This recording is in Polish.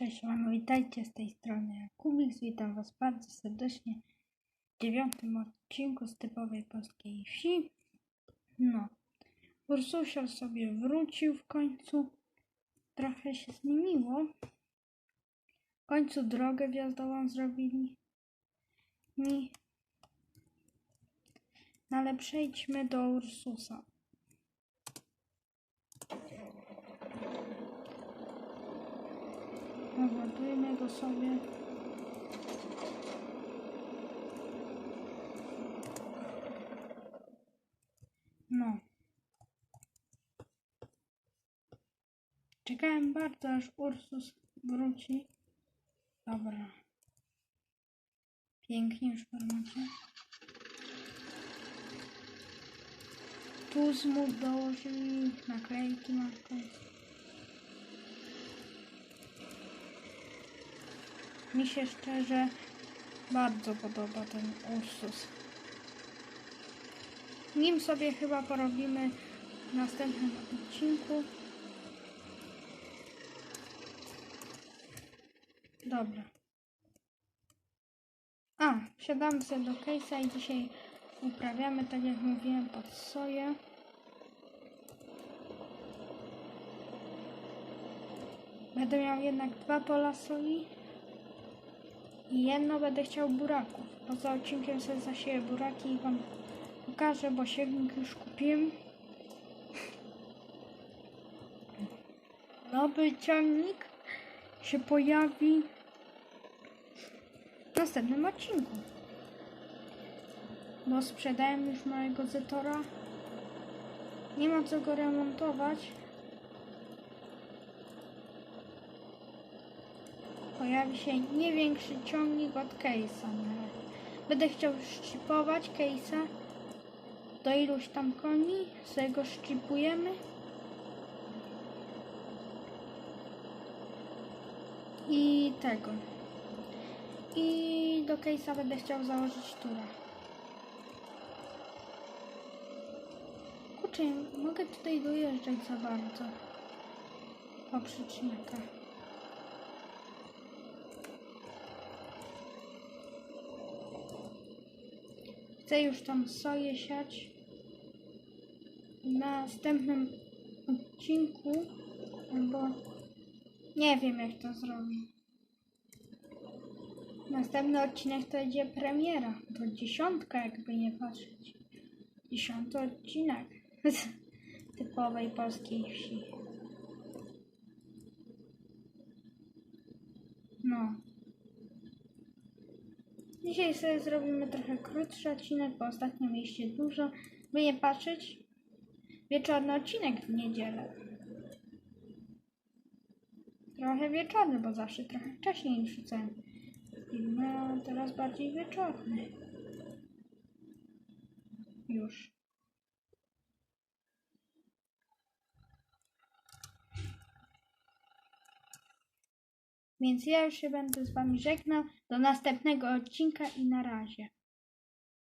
Cześć Wam, witajcie z tej strony Jakubik, witam Was bardzo serdecznie w dziewiątym odcinku z typowej polskiej wsi. No, Ursusior sobie wrócił w końcu, trochę się zmieniło. W końcu drogę wjazdową zrobili mi. No ale przejdźmy do Ursusa. Naładujmy go sobie. No. Czekałem bardzo, aż Ursus wróci. Dobra. Pięknie już formacie. Tu smut dołożyli naklejki na koniec. Mi się szczerze bardzo podoba ten Ursus. Nim sobie chyba porobimy w następnym odcinku. Dobra. A, wsiadamy sobie do case'a i dzisiaj uprawiamy, tak jak mówiłem, pod soję. Będę miał jednak dwa pola soi. I jedno będę chciał buraków. Poza odcinkiem sobie zasieję buraki i wam pokażę, bo siewnik już kupiłem. Nowy ciągnik się pojawi w następnym odcinku. Bo sprzedałem już mojego Zetora. Nie ma co go remontować. Pojawi się nie większy ciągnik od case'a. Będę chciał szczypować case'a do iluś tam koni, sobie go szczypujemy. I tego. I do case'a będę chciał założyć tura. Kurczę, mogę tutaj dojeżdżać za bardzo. Po przyczynach. Chcę już tam soję siać. W następnym odcinku, albo nie wiem jak to zrobię. Następny odcinek to będzie premiera. To dziesiątka, jakby nie patrzeć. Dziesiąty odcinek typowej polskiej wsi. No. Dzisiaj sobie zrobimy trochę krótszy odcinek, bo ostatnio mieliście dużo. By nie patrzeć, wieczorny odcinek w niedzielę. Trochę wieczorny, bo zawsze trochę wcześniej wrzucałem filmy, a teraz bardziej wieczorny. Już. Więc ja już się będę z Wami żegnał. Do następnego odcinka i na razie.